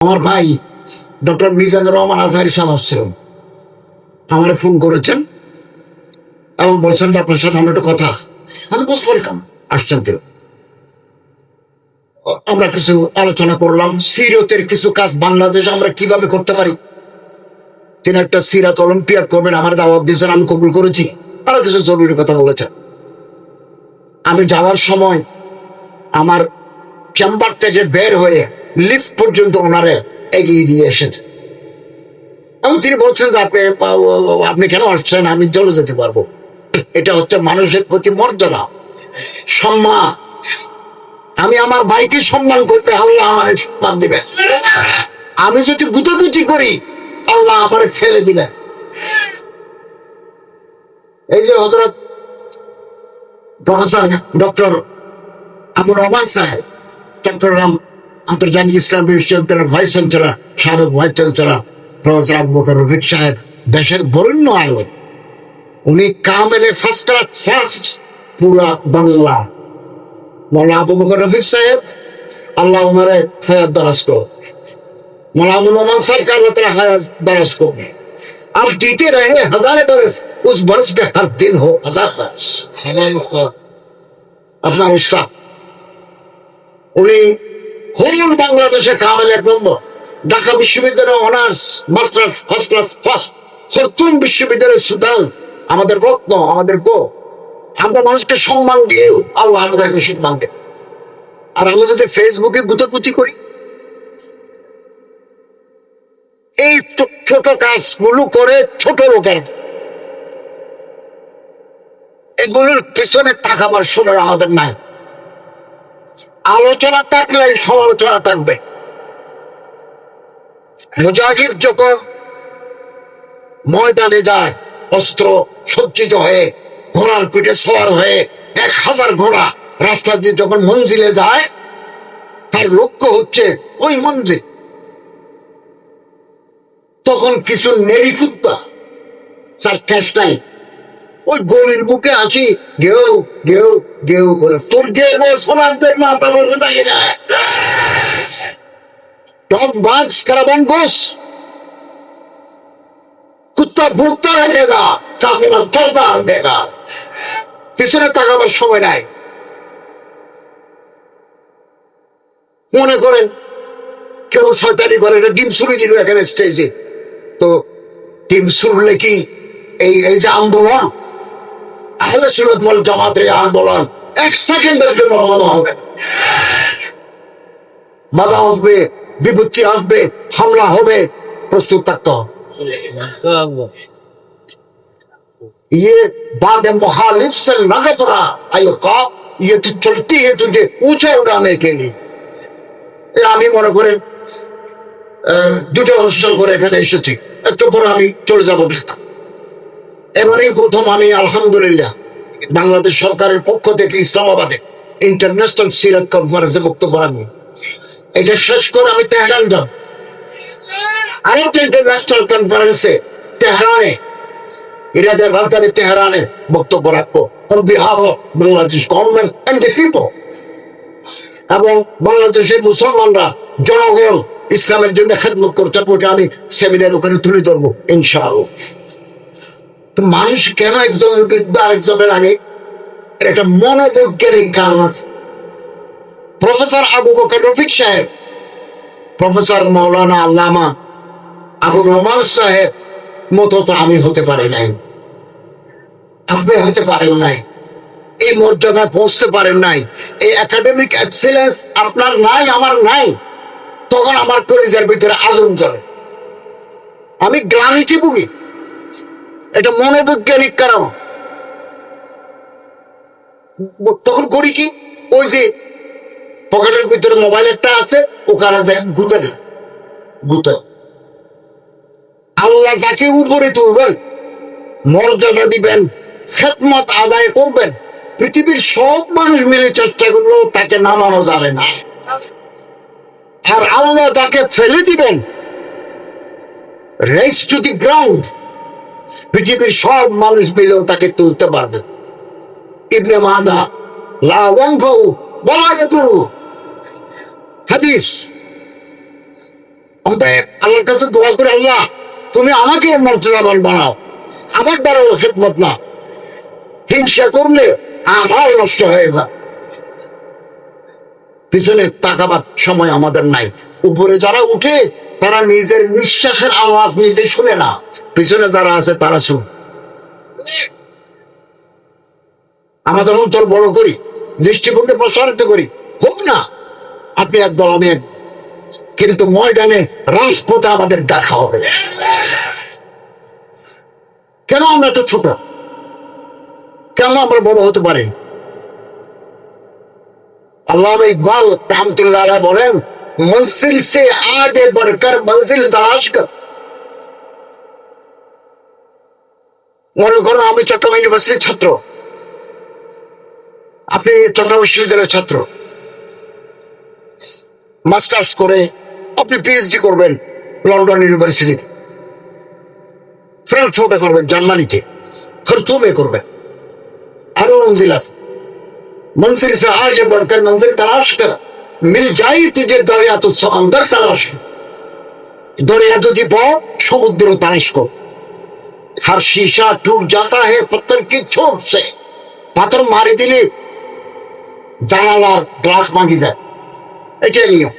আমার ভাই ডক্টর মিজানুর রহমান আজহারি সাহেব আসছিলেন। আমার ফোন করেছেন এবং বলছেন যে আপনার সাথে আমার একটু কথা আমি বস ওয়েলকাম আসছেন তিনি আমরা কিছু আলোচনা করলাম সিরতের কিছু কাজ বাংলাদেশে আমরা কীভাবে করতে পারি। তিনি একটা সিরাত অলিম্পিয়াড করবেন, আমার দাওয়াত দিয়েছেন, আমি কবুল করেছি। আরও কিছু জরুরি কথা বলেছেন। আমি যাওয়ার সময় আমার চেম্বার থেকে বের হয়ে লিফট পর্যন্ত ওনারে এগিয়ে দিয়ে এসেছে। এবং তিনি বলছেন যে আপনি আপনি কেন আসছেন? আমি চলে যেতে পারব। এটা হচ্ছে মানুষের প্রতি মর্যাদা, সম্মান। আমি আমার ভাইকে সম্মান করতে আল্লাহ আমার সম্মান দিবেন। আমি যদি গুতাগুতি করি, আল্লাহ আমার ফেলে দিবেন। এই যে হজরত প্রফেসর ডক্টর আবু রহমান সাহেব চট্টগ্রাম আন্তর্জাতিক ইসলাম বিশ্ববিদ্যালয়ের ভাইস চ্যান্সেলর সাবেক vice chancellor professor Abu Bakar Rafiq সাহেব দেশের বরেণ্য আয়োগ উনি কামেলে ফার্স্ট ক্লাস ফার্স্ট পুরা বাংলা মৌলা আবু বকর রফিক সাহেব আল্লাহ উনারে হায়াত দারাজ কর मौला अबू नोमान साहब का अल्लाह ताला हयात बरस को आप जीते रहे हजारे बरस उस बरस के हर दिन हो हजार बरस আপনার উস্তাদ উনি হোল বাংলাদেশে কামেল এক নম্বর। ঢাকা বিশ্ববিদ্যালয় honours master first class, first Khartoum বিশ্ববিদ্যালয় সুদান, আমাদের রত্ন, আমাদের গো। আমরা মানুষকে সম্মান দিয়েও আল্লাহ আমাদেরকে সম্মান দেয় আর আমরা যদি ফেসবুকে গুতাগুতি করি, এই ছোট কাজগুলো করে ছোট লোকের। এগুলোর পিছনে তাকাবার সময় আমাদের নাই। আলোচনা থাকলে সমালোচনা থাকবে। মুজাহিদ যখন ময়দানে যায়, অস্ত্র সজ্জিত হয়ে, ঘোড়ার পিঠে সওয়ার হয়ে, এক হাজার ঘোড়া রাস্তা দিয়ে যখন মঞ্জিলে যায়, তার লক্ষ্য হচ্ছে ওই মঞ্জিল। তখন কিছু নেড়ি কুত্তা তার ঠেস নাই, ওই গলির বুকে আছি গেও গেও গেউ করে। তোর গে সোনার মা বাবার কথা না? কুত্তা ভুক্তা পিছনে তাকাবার সময় নাই। মনে করেন, কেউ সরকারি করে, এটা ডিম শুরু দিল এখানে স্টেজে তো ডিম শুরলে কি এই এই যে আন্দোলন? আহলে সুরত বল জামাতের এই আন্দোলন এক সেকেন্ডের জন্য বন্ধ হবে না। বাধা আসবে বিপত্তি আসবে হামলা হবে প্রস্তুত থাকতে হবে ये बाद मुखालिफ से लगत रहा आयो का ये तो चलती है तुझे ऊंचा उड़ाने के लिए এ আমি মনে করেন আহ, দুটো অনুষ্ঠান করে এখানে এসেছি একটু পরে আমি চলে যাব ঢাকা এবারে প্রথম আমি আলহামদুলিল্লাহ বাংলাদেশ সরকারের পক্ষ থেকে ইসলামাবাদে ইন্টারন্যাশনাল সিরাত কনফারেন্সে বক্তব্য রাখব। এটা শেষ করে আমি তেহরান যাব। আরেকটা ইন্টারন্যাশনাল কনফারেন্সে তেহরানে রাজধানী তেহরানে বক্তব্য রাখব। On behalf of Bangladesh government and the people এবং বাংলাদেশের মুসলমানরা, জনগণ ইসলামের জন্য খেদমত করতে ওটা আমি সেমিনার ওখানে তুলে ধরবো, ইনশাআল্লাহ। মানুষ কেন একজনের বিরুদ্ধে আরেকজনের আগে? একটা মনোবৈজ্ঞানিক কারণ আছে। প্রফেসর আবু বকর রফিক সাহেব, প্রফেসর মৌলানা আল্লামা আবু রহমান সাহেব মতো তো আমি হতে পারি নাই। আপনি হতে পারেন নাই। এই মর্যাদায় পৌঁছতে পারেন নাই। এই একাডেমিক এক্সেলেন্স আপনার নাই, আমার নাই। তখন আমার কলেজের ভিতরে আগুন জ্বলে। আমি গ্লানিতে ভুগি। এটা মনোবৈজ্ঞানিক কারণ। তখন করি কি? ওই যে পকেটের ভিতরে মোবাইল একটা আছে, ওখানে যায় গুতে দেয়। গুতে। আল্লাহ যাকে উপরে তুলবেন, মর্যাদা দিবেন, খেদমত আদায় করবেন, পৃথিবীর সব মানুষ মিলে চেষ্টা করলেও তাকে নামানো যাবে না। আর আল্লাহ যাকে ফেলে দিবেন রেস টু দি গ্রাউন্ড পৃথিবীর সব মানুষ মিলেও তাকে তুলতে পারবে। ইবনে মাদা বলা যেত হাদিস। অতএব আল্লাহর কাছে দোয়া করে, আল্লাহ, তুমি আমাকে মর্যাদাবান বানাও আমার দ্বারা খেদমত না হিংসা করলে আমার নষ্ট হয়ে যায়। পিছনে তাকাবার সময় আমাদের নাই। উপরে যারা উঠে তারা নিজের নিঃশ্বাসের আওয়াজ নিজে শুনে না। পিছনে যারা আছে, তারা শুন আমাদের অন্তর বড় করি, দৃষ্টিভঙ্গি প্রসারিত করি। হোক না, আপনি একদল আমি এক কিন্তু ময়দানে রাজপথে আমাদের দেখা হবে। কেন আমরা তো ছোট? কেন আমরা বড় হতে পারি আল্লাহ ইকবাল রহমতুল্লাহ বলেন মনসিল সে আগে बढ़कर মনসিল তালাশ কর মনে করুন আমি চট্টগ্রাম ইউনিভার্সিটির ছাত্র আপনি চট্টগ্রাম বিশ্ববিদ্যালয়ের ছাত্র মাস্টার্স করে আপনি পিএইচডি করবেন লন্ডন ইউনিভার্সিটিতে ফ্রাঙ্কফুর্টে করবেন জার্মানিতে খরতুমে করবেন আরো মঞ্জিল আছে मंजिल से आगे बढ़कर मंजिल तलाश कर मिल जाए तुझे दरिया तो समंदर तलाश कर दरिया যদি পাও সমুদ্র তালাশ কর हर शीशा टूट जाता है पत्थर की चोट से পাথর মারি দিলে জানালার গ্লাস ভাঙি যায় এটাই নিয়ম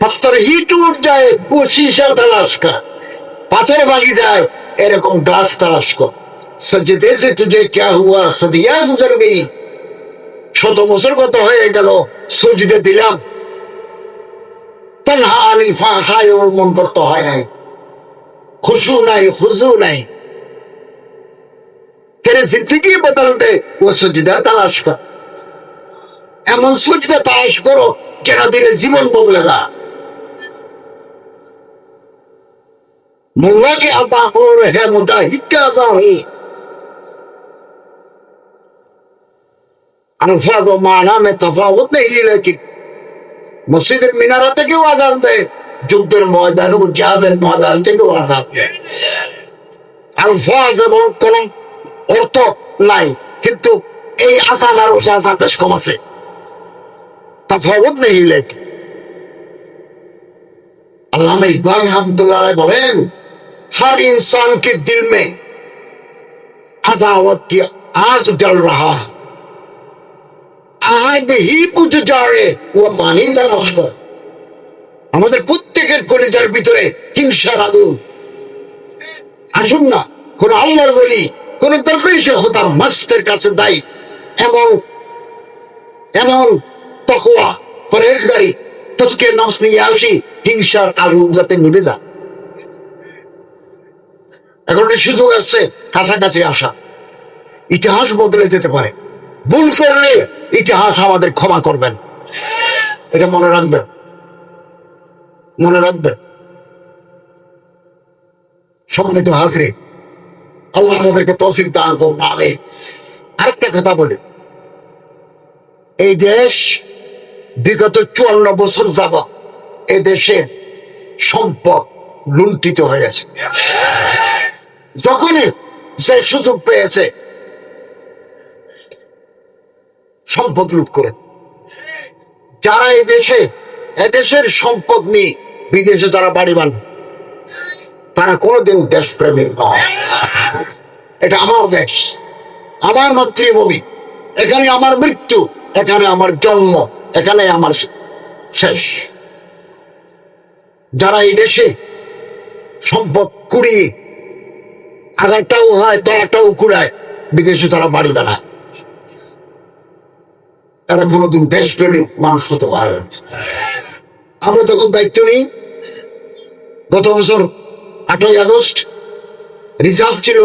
पत्थर ही टूट जाए वो शीशा तलाश कर পাথর ভাঙি যায় এরকম গ্লাস তালাশ কর সজদে से तुझे क्या हुआ सदियां गुजर गई শত বছর কত হয়ে গেল সজিদে দিলাম। মন করতে হয় নাই। খুশু নাই নাই। জিন্দগি বদল ও সজিদা তালাশ কর। এমন সজিদা তালাশ করো, যেন দিলে জীবন বদলে যা মোল্লাকে আতা হো হে মুজাহিদ কে আনফাজ ও মানামে তফাওত নেই, লেকিন মসজিদের মিনারা থেকেও আজান দেয়, যুদ্ধের ময়দান ও জাহাবের ময়দান থেকেও আজান দেয়। আলফাজ এবং কোন অর্থ নাই, কিন্তু এই আসান আর ওসে আসান বেশ কম আছে। তফাওত নেই, লেকিন আল্লাহ ইকবাল রহমতুল্লাহ বলেন हर इंसान के दिल में अदावत की आग जल रहा है আমাদের প্রত্যেকের কলিজার ভিতরে হিংসার আগুন। আসুন না, কোন আল্লাহর বলি কোন দরবেশে হতাম মাস্তের কাছে দায়ী। এমন এমন তকোয়া পরেজগারি তসকে নামস নিয়ে আসি, হিংসার আগুন যাতে নিভে যা এখন সুযোগ আসছে, কাছাকাছি আসা। ইতিহাস বদলে যেতে পারে। ভুল করলে ইতিহাস আমাদের ক্ষমা করবেন। এটা মনে রাখবেন। মনে রাখবেন। সম্মানিত হাজরে, আল্লাহ আমাদেরকে তৌফিক দান করুন আমি আরেকটা কথা বলি। এই দেশ বিগত চুয়ান্ন বছর যাবৎ এ দেশে সম্পদ লুণ্ঠিত হয়েছে যখনই সে সুযোগ পেয়েছে সম্পদ লুট করে। যারা এই দেশে, এদেশের সম্পদ নিয়ে বিদেশে যারা বাড়ি বান তারা কোনোদিন দেশপ্রেমিক নয়। এটা আমার দেশ, আমার মাতৃভূমি। এখানে আমার মৃত্যু, এখানে আমার জন্ম, এখানে আমার শেষ। যারা এই দেশে সম্পদ কুড়িয়ে আগারটাও হয়, তলাটাও কুড়ায়, বিদেশে তারা বাড়ি বানায় এরা কোনোদিন দেশপ্রেমিক মানুষ হতে পারে আমরা তখন দায়িত্ব নিই। গত বছর আটই আগস্ট, রিজার্ভ ছিল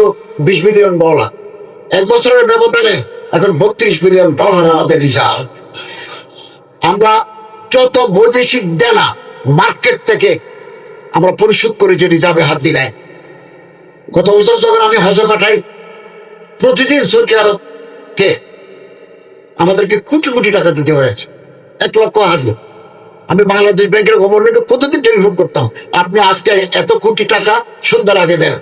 বিশ মিলিয়ন ডলার। এক বছরের ব্যবধানে এখন বত্রিশ মিলিয়ন ডলার আমাদের রিজার্ভ। আমরা যত বৈদেশিক দেনা মার্কেট থেকে আমরা পরিশোধ করেছি রিজার্ভে হাত দিলে। গত বছর যখন আমি হজে পাঠাই, প্রতিদিন সৌদি আরবকে আমাদেরকে কোটি কোটি টাকা দিতে হয়েছে। এক লক্ষ হাজার আমি বাংলাদেশ ব্যাংকের গভর্নরকে প্রতিদিন টেলিফোন করতাম, আপনি আজকে এত কোটি টাকা সন্ধ্যার আগে দেন।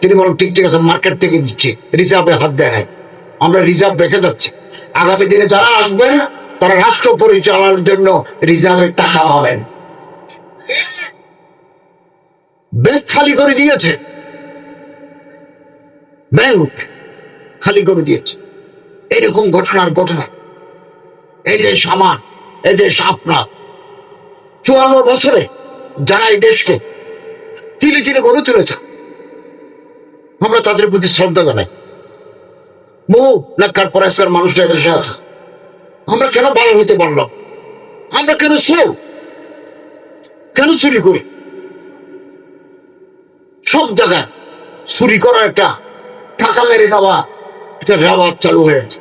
তিনি বলেন ঠিক ঠিক আছে মার্কেট থেকে দিচ্ছি, রিজার্ভে হাত দেয় নাই। আমরা রিজার্ভ রেখে যাচ্ছি। আগামী দিনে যারা আসবেন তারা রাষ্ট্র পরিচালনার জন্য রিজার্ভের টাকা পাবেন। ব্যাংক খালি করে দিয়েছে। ব্যাংক খালি করে দিয়েছে। এরকম ঘটনার ঘটনা। এই দেশ আমার এই দেশ আপনার চুয়ান্ন বছরে যারা এই দেশকে তিলে তিলে গড়ে তুলেছে, আমরা তাদের প্রতি শ্রদ্ধা জানাই। বহু নাকার পরাস্কার মানুষরা দেশে আছে? আমরা কেন ভালো হতে পারলাম? আমরা কেন সব কেন চুরি করি? সব জায়গায় চুরি করা একটা টাকা মেরে দেওয়া একটা রেওয়াজ চালু হয়েছে।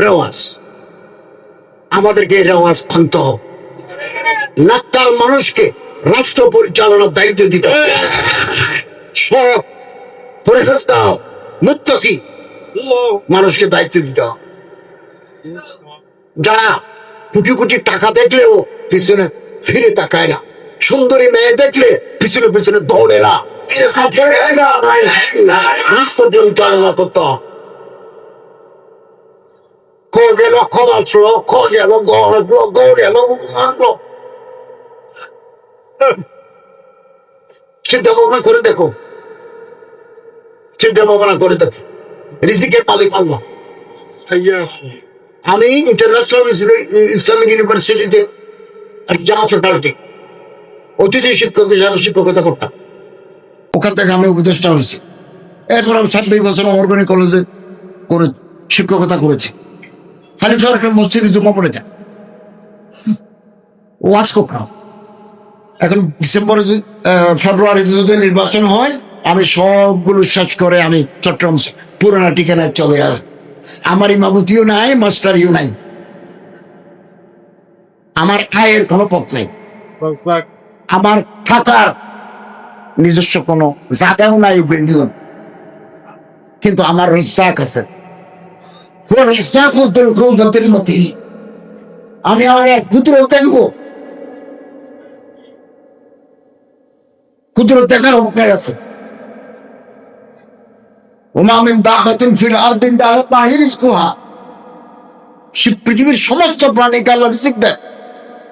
রেওয়াজ। আমাদেরকে রেওয়াজ ভাঙতে হবে। মানুষকে রাষ্ট্র পরিচালনার দায়িত্ব দিতে হবে। সব পরিচালনা মুক্তি মানুষকে দায়িত্ব দিতে হবে। যারা কোটি কোটি টাকা দেখলেও পিছনে ফিরে তাকায় না। সুন্দরী মেয়ে দেখলে পিছনে পিছনে দৌড়ে না। পরিচালনা করতে। খো গেল আসলো খো গেল আসলো। চিন্তা ভাবনা করে দেখো। চিন্তা ভাবনা করে দেখো। রিজিকের মালিক আল্লাহ। আমি ইন্টারন্যাশনাল ইসলামিক ইউনিভার্সিটিতে জামা ফ্যাকাল্টি অতিথি শিক্ষক হিসাবে শিক্ষকতা করতাম। ওখান থেকে আমি উপদেষ্টা হয়েছি। এরপর আমি ছাব্বিশ বছর অমরগনি কলেজে করে শিক্ষকতা করেছি। খালি সরকার মসজিদে জমা পড়ে যায়। ওয়াজ করতাম এখন ডিসেম্বরে ফেব্রুয়ারিতে যদি নির্বাচন হয় আমি সবগুলো শেষ করে আমি চট্টগ্রাম পুরানা ঠিকানায় চলে আসি আমার ইমামতিও নাই মাস্টারিও নাই। আমার আয়ের কোনো পথ নেই। আমার থাকার নিজস্ব কোনো জায়গাও নাই বিল্ডিং কিন্তু আমার রিসাক আছে। আমি আমার এক দেখব। কুদরত সে পৃথিবীর সমস্ত প্রাণীকে আল্লাহ রিজিক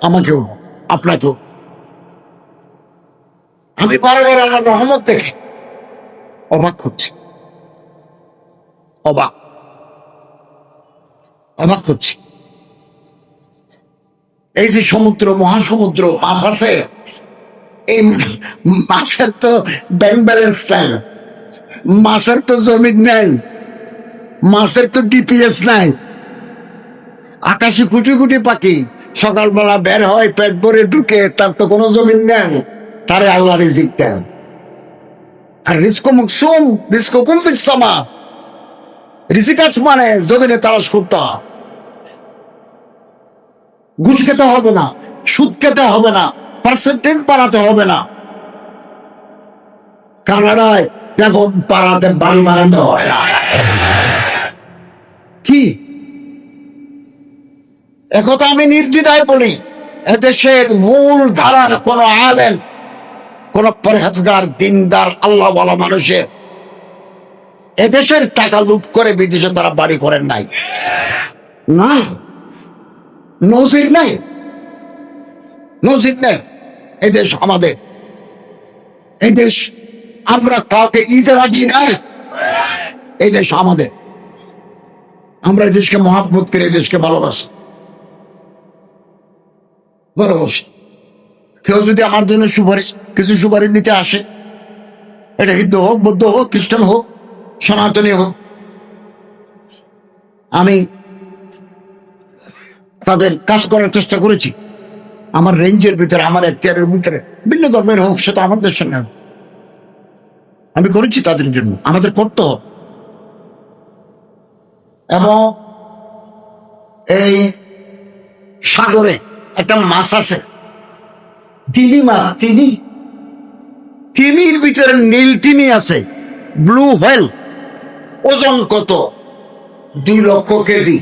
আমাকেও, আপনাকেও। আমি বারবার আল্লাহ রহমত দেখে অবাক হচ্ছে। অবাক। অবাক হচ্ছে। এই যে সমুদ্র, মহাসমুদ্র, মাছ আছে, এই মাছের তো ব্যাংক ব্যালেন্স নাই, মাছের তো জমি নাই, মাছের তো ডিপিএস নাই। আকাশে কুটি কুটি পাখি, সকালবেলা বের হয়, পেট ভরে ঢুকে, তার তো কোনো জমিন নেই। তারে আল্লাহ রিজিক দেন। আর রিস্কো মুকসুম রিস্কো কুম সামা। রিজিক মানে জমিনে তালাশ করতে ঘুষ খেতে হবে না, সুদ খেতে হবে না পার্সেন্টেজ বাড়াতে হবে না। কানাডায় এখন পাড়াতে বাড়ি বানাতে হয় না। কি? একথা আমি নির্দ্বিধায় বলি, এদেশের মূল ধারার কোন আলেন কোন পরহেজগার, দিনদার আল্লাহ বলা মানুষের এদেশের টাকা লুট করে বিদেশে তারা বাড়ি করেন নাই। না। নজির নাই। নজির নেই। এই দেশ আমাদের। এই দেশ আমরা কাউকে ইজারা দিই নাই। এই দেশ আমাদের। আমরা এই দেশকে মহাব্বত করে এই দেশকে ভালোবাসি। ভালোবাসি। কেউ যদি আমার জন্য সুপারিশ, কিছু সুপারিশ নিতে আসে, এটা হিন্দু হোক, বৌদ্ধ হোক, খ্রিস্টান হোক, সনাতনী হোক, আমি তাদের কাজ করার চেষ্টা করেছি। আমার রেঞ্জের ভিতরে, আমার এখতিয়ারের ভিতরে, ভিন্ন ধর্মের হোক, সেটা আমার দেশের আমি করেছি তাদের জন্য, আমাদের করতে হবে। এবং এই সাগরে একটা মাছ আছে তিমি মাছ তিমি তিমির ভিতরে নীল তিমি আছে ব্লু হোয়েল ওজন কত? দুই লক্ষ কেজি।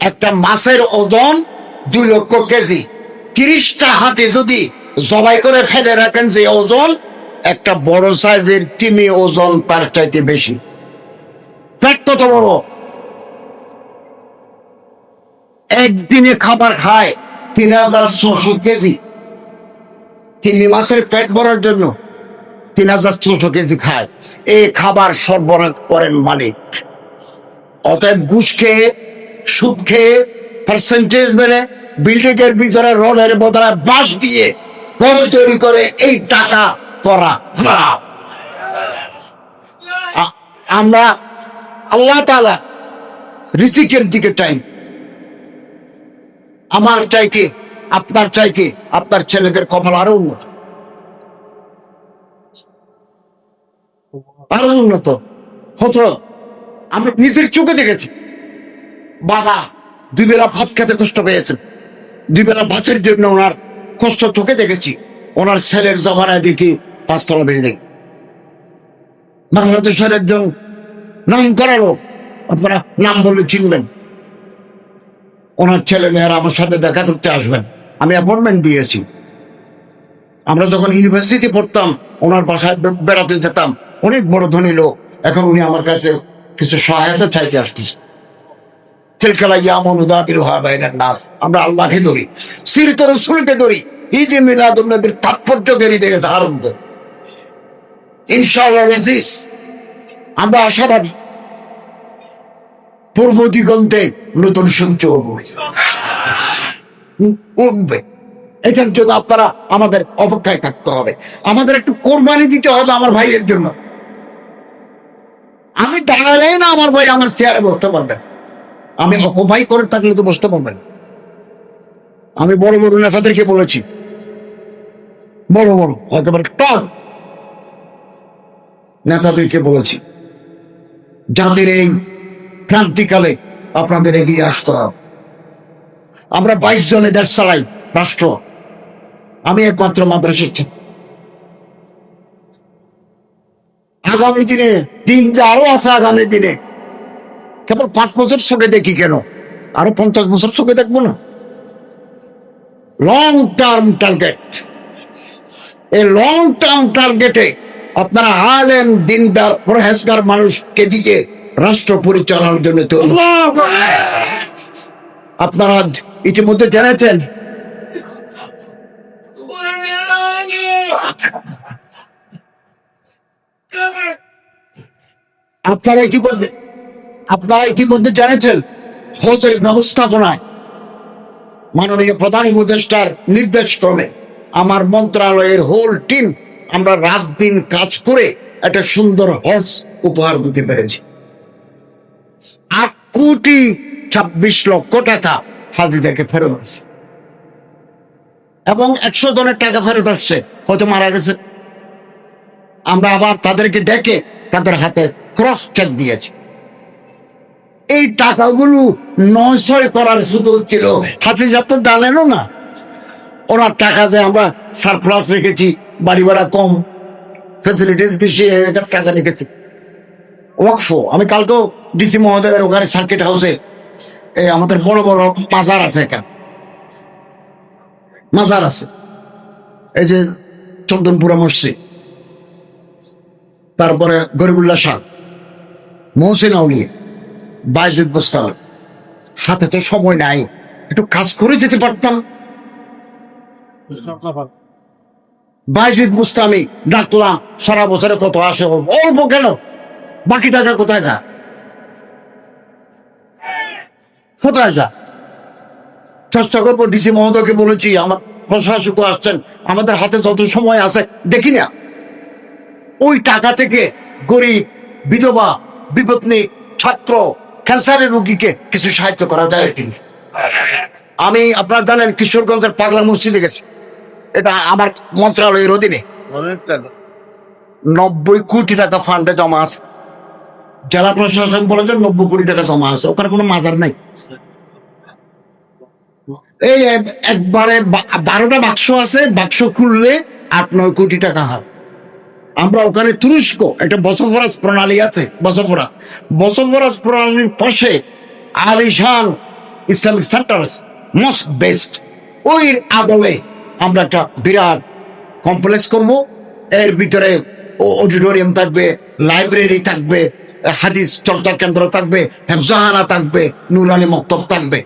একটা মাছের ওজন দুই লক্ষ কেজি। তিরিশটা হাতে যদি জবাই করে ফেলে রাখেন যে ওজন, একটা বড় সাইজের তিমি ওজন তার চাইতে বেশি। পেট কত বড়? একদিনে খাবার খায় তিন হাজার ছশো কেজি। চিংড়ি মাছের পেট ভরার জন্য তিন হাজার ছশো কেজি খায়। এই খাবার সরবরাহ করেন মালিক। অতএব ঘুষ খেয়ে, সুদ খেয়ে পার্সেন্টেজ মেনে বিল্ডিং এর ভিতরে রোডের বদলে বাঁশ দিয়ে ঘর তৈরি করে এই টাকা করা আমরা আল্লাহ তালা রিসিকের দিকে টাইম আমার চাইতে আপনার চাইতে আপনার ছেলেদের কপাল আরও উন্নত। আরও উন্নত। হতো, আমি নিজের চোখে দেখেছি। বাবা, দুই বেলা ভাত খেতে কষ্ট পেয়েছেন। দুই বেলা ভাতের জন্য ওনার কষ্ট চোখে দেখেছি। ওনার ছেলের জমানায় দেখি পাঁচতলা বিল্ডিং। বাংলাদেশের একজন নাম করা আপনারা নাম বলে চিনবেন। ওনার ছেলে মেয়েরা আমার সাথে দেখা করতে আসবেন। আমি অ্যাপয়েন্টমেন্ট দিয়েছি। আমরা যখন ইউনিভার্সিটি পড়তাম, ওনার বাসায় বেড়াতে যেতাম, অনেক বড় ধনী লোক। এখন উনি আমার কাছে কিছু সহায়তা চাইতে আসতেছে তেলকালা ইয়ামন উদাবির হওয়া বাইনের আমরা আল্লাহকে ধরি, সিরিত রসুলকে ধরি। ঈদে মিলাদুল নবীর তাৎপর্য ধরি দেখে ধারণ আজিজ আমরা আশাবাদী। পূর্ব দিগন্তে নতুন সূর্য উঠবে। এটার জন্য আপনারা আমাদের অপেক্ষায় থাকতে হবে। আমাদের একটু কোরবানি দিতে হবে আমার ভাইয়ের জন্য। আমি দাঁড়ালে না আমার ভাই আমার চেয়ারে বসতে পারবেন আমি অকুপাই করে থাকলে তো বসতে পারবেন। আমি বড় বড় নেতাদেরকে বলেছি। বড় বড়, একেবারে টপ নেতাদেরকে বলেছি। যাদের এই ক্রান্তিকালে আপনাদের এগিয়ে আসতে হবে। আমরা বাইশ জনে দেশ চালাই, রাষ্ট্র। আমি একমাত্র মাদ্রাসার ছাত্র। আগামী দিনে, দিন যে আরও আছে আগামী দিনে, কেবল পাঁচ বছর চোখে দেখি কেন? আরও পঞ্চাশ বছর চোখে দেখব না? লং টার্ম টার্গেট এই লং টার্ম টার্গেটে আপনারা আলেম, দিনদার, পরহেজগার মানুষকে দিয়ে রাষ্ট্র পরিচালনার জন্য তৈরি। আপনারা ইতিমধ্যে জেনেছেন। আপনারা ইতিমধ্যে আপনারা ইতিমধ্যে জেনেছেন হজের ব্যবস্থাপনায় মাননীয় প্রধান উপদেষ্টার নির্দেশ ক্রমে আমার মন্ত্রণালয়ের হোল টিম আমরা রাত দিন কাজ করে একটা সুন্দর হজ উপহার দিতে পেরেছি। আট কোটি ছাব্বিশ লক্ষ টাকা হাজিদেরকে ফেরত দিচ্ছে এবং একশো জনের টাকা ফেরত আসছে। হয়তো মারা গেছে। আমরা আবার তাদেরকে ডেকে তাদের হাতে ক্রস চেক দিয়েছি। এই টাকাগুলো নয়শয় করার সুযোগ ছিল। হাফিজা তো জানেনও না। ওনার টাকা যে আমরা সারপ্লাস রেখেছি, বাড়ি ভাড়া কম ফেসিলিটিস বেশি টাকা রেখেছি। ওয়াকফো, আমি কালকেও ডিসি মহোদয়ের ওখানে সার্কিট হাউসে এই আমাদের বড় বড় মাজার আছে এখানে মাজার আছে। এই যে চন্দনপুরা মসজিদ। তারপরে গরিবুল্লাহ শাহ। মহসিন বাইজিদ বুস্তাম হাতে তো সময় নাই। একটু কাজ করে যেতে পারতাম। বাইজিদ বুস্তামি ডাকলাম, সারা বছরে কত আসে অল্প কেন? বাকি টাকা কোথায় যা কোথায় যা। চেষ্টা করব ডিসি মহোদয়কে বলেছি আমার প্রশাসকও আসছেন আমাদের হাতে যত সময় আছে দেখি না। ওই টাকা থেকে গরিব বিধবা বিপত্নী ছাত্র ক্যান্সারের রোগীকে কিছু সাহায্য করা যায় কিনা? আমি আপনারা জানেন কিশোরগঞ্জের পাগলা মসজিদে গেছি। এটা আমার মন্ত্রণালয়ের অধীনে। নব্বই কোটি টাকা ফান্ডে জমা আছে। জেলা প্রশাসন বলেছে নব্বই কোটি টাকা জমা আছে, ওখানে কোনো মাজার নাই। এই একবারে বারোটা বাক্স আছে, বাক্স খুললে আট, নয় কোটি টাকা হয়। আমরা ওখানে তুরস্ক একটা বসফরাস প্রণালী আছে বসফরাস বসফরাস প্রণালীর পাশে আলিশান ইসলামিক সেন্টার আছে মস্ক বেস্ট ওই আদলে আমরা একটা বিরাট কমপ্লেক্স করব। এর ভিতরে অডিটোরিয়াম থাকবে লাইব্রেরি থাকবে হাদিস চর্চা কেন্দ্র থাকবে হেফজাহানা থাকবে নুরানি মক্তব থাকবে।